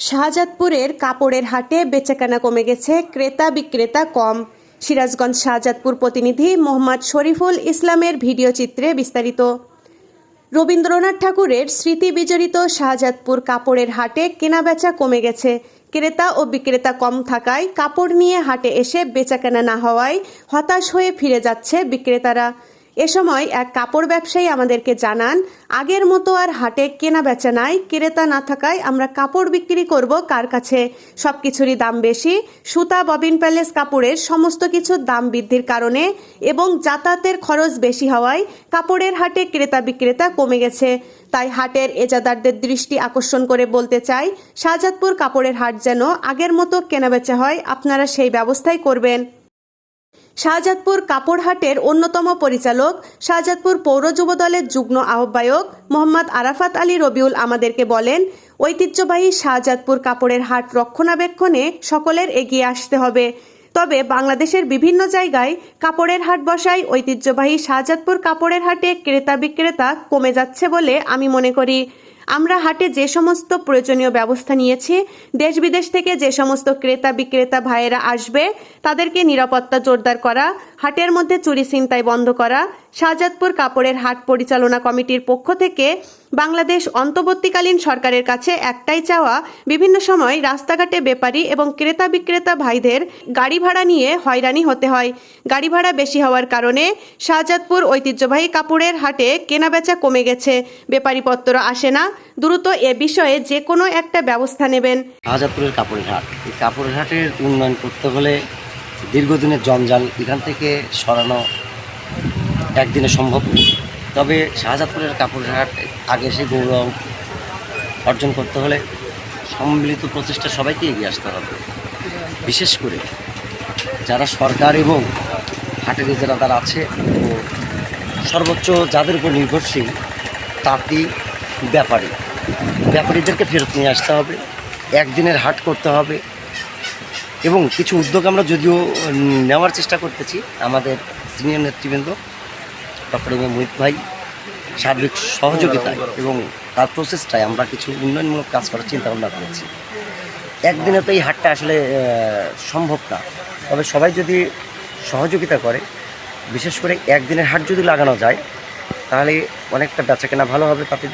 শাহজাদপুরের কাপড়ের হাটে বেচাকেনা কমে গেছে, ক্রেতা বিক্রেতা কম। সিরাজগঞ্জ শাহজাদপুর প্রতিনিধি মোহাম্মদ শরীফুল ইসলামের ভিডিও চিত্রে বিস্তারিত। রবীন্দ্রনাথ ঠাকুরের স্মৃতি বিজড়িত শাহজাদপুর কাপড়ের হাটে কেনাবেচা কমে গেছে। ক্রেতা ও বিক্রেতা কম থাকায় কাপড় নিয়ে হাটে এসে বেচাকেনা না হওয়ায় হতাশ হয়ে ফিরে যাচ্ছে বিক্রেতারা। এ সময় এক কাপড় ব্যবসায়ী আমাদেরকে জানান, আগের মতো আর হাটে কেনা বেচা নাই, ক্রেতা না থাকায় আমরা কাপড় বিক্রি করব, কার কাছে সব কিছুরই দাম বেশি। সুতা, ববিন প্যালেস কাপড়ের সমস্ত কিছুর দাম বৃদ্ধির কারণে এবং যাতায়াতের খরচ বেশি হওয়ায় কাপড়ের হাটে ক্রেতা বিক্রেতা কমে গেছে। তাই হাটের এজাদারদের দৃষ্টি আকর্ষণ করে বলতে চাই, শাহজাদপুর কাপড়ের হাট যেন আগের মতো কেনাবেচা হয়, আপনারা সেই ব্যবস্থাই করবেন। শাহজাদপুর কাপড় হাটের অন্যতম পরিচালক, শাহজাদপুর পৌর যুব দলের যুগ্ম আহ্বায়ক মোহাম্মদ আরাফাত আলী রবিউল আমাদেরকে বলেন, ঐতিহ্যবাহী শাহজাদপুর কাপড়ের হাট রক্ষণাবেক্ষণে সকলের এগিয়ে আসতে হবে। তবে বাংলাদেশের বিভিন্ন জায়গায় কাপড়ের হাট বসায় ঐতিহ্যবাহী শাহজাদপুর কাপড়ের হাটে ক্রেতা বিক্রেতা কমে যাচ্ছে বলে আমি মনে করি। আমরা হাটে যে সমস্ত প্রয়োজনীয় ব্যবস্থা নিয়েছি, দেশ বিদেশ থেকে যে সমস্ত ক্রেতা বিক্রেতা ভাইয়েরা আসবে, তাদেরকে নিরাপত্তা জোরদার করা, হাটের মধ্যে চুরি ছিনতাই বন্ধ করা, শাহজাদপুর কাপড়ের হাট পরিচালনা কমিটির পক্ষ থেকে বাংলাদেশ অন্তর্বর্তীকালীন সরকারের কাছে একটাই চাওয়া, বিভিন্ন সময় রাস্তাঘাটে বেপারী এবং ক্রেতা বিক্রেতা ভাইদের গাড়ি ভাড়া নিয়ে হয়রানি হতে হয়। গাড়ি ভাড়া বেশি হওয়ার কারণে শাহজাদপুর ঐতিহ্যবাহী কাপড়ের হাটে কেনাবেচা কমে গেছে। বেপারিপত্র আসে না। দ্রুত এ বিষয়ে যে কোনো একটা ব্যবস্থা নেবেন। শাহজাদপুরের কাপড়ের হাট। এই কাপড়ের হাটের উন্নয়ন করতে হলে দীর্ঘদিনের জঞ্জাল এখান থেকে সরানো একদিনে সম্ভব। তবে শাহজাদপুরের কাপড়ের হাট আগে সে গৌরব অর্জন করতে হলে সম্মিলিত প্রচেষ্টা সবাইকে এগিয়ে আসতে হবে। বিশেষ করে যারা সরকার এবং হাটের যারা তারা আছে ও সর্বোচ্চ যাদের উপর নির্ভরশীল তাঁতি ব্যাপারী। ব্যাপারীদেরকে ফেরত নিয়ে আসতে হবে, একদিনের হাট করতে হবে এবং কিছু উদ্যোগ আমরা যদিও নেওয়ার চেষ্টা করতেছি, আমাদের সিনিয়র নেতৃবৃন্দ, ডক্টর এম মোহিত ভাই সার্বিক সহযোগিতায় এবং তার প্রসেসটায় আমরা কিছু উন্নয়নমূলক কাজ করার চিন্তা ভাবনা করেছি। একদিনে তো এই হাটটা আসলে সম্ভব না। তবে সবাই যদি সহযোগিতা করে, বিশেষ করে একদিনের হাট যদি লাগানো যায়, তাহলে অনেকটা বেচা কেনা ভালো হবে তাদের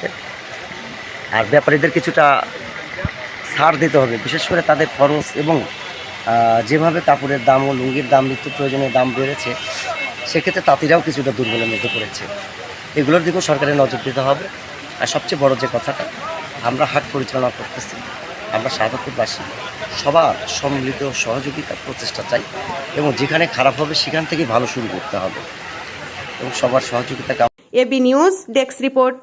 আর ব্যাপারীদের কিছুটা ছাড় দিতে হবে। বিশেষ করে তাদের খরচ এবং যেভাবে কাপড়ের দাম ও লুঙ্গির দাম, নিত্য প্রয়োজনীয় দাম বেড়েছে, সেক্ষেত্রে তাঁতিরাও কিছুটা দুর্বলের মধ্যে পড়েছে। এগুলোর দিকেও সরকারের নজর দিতে হবে। আর সবচেয়ে বড় যে কথাটা, আমরা হাট পরিচালনা করতেছি, আমরা সাধারণবাসী, সবার সম্মিলিত সহযোগিতা প্রচেষ্টা চাই এবং যেখানে খারাপ হবে সেখান থেকে ভালো শুরু করতে হবে এবং সবার সহযোগিতা এবি নিউজ ডেস্ক রিপোর্ট।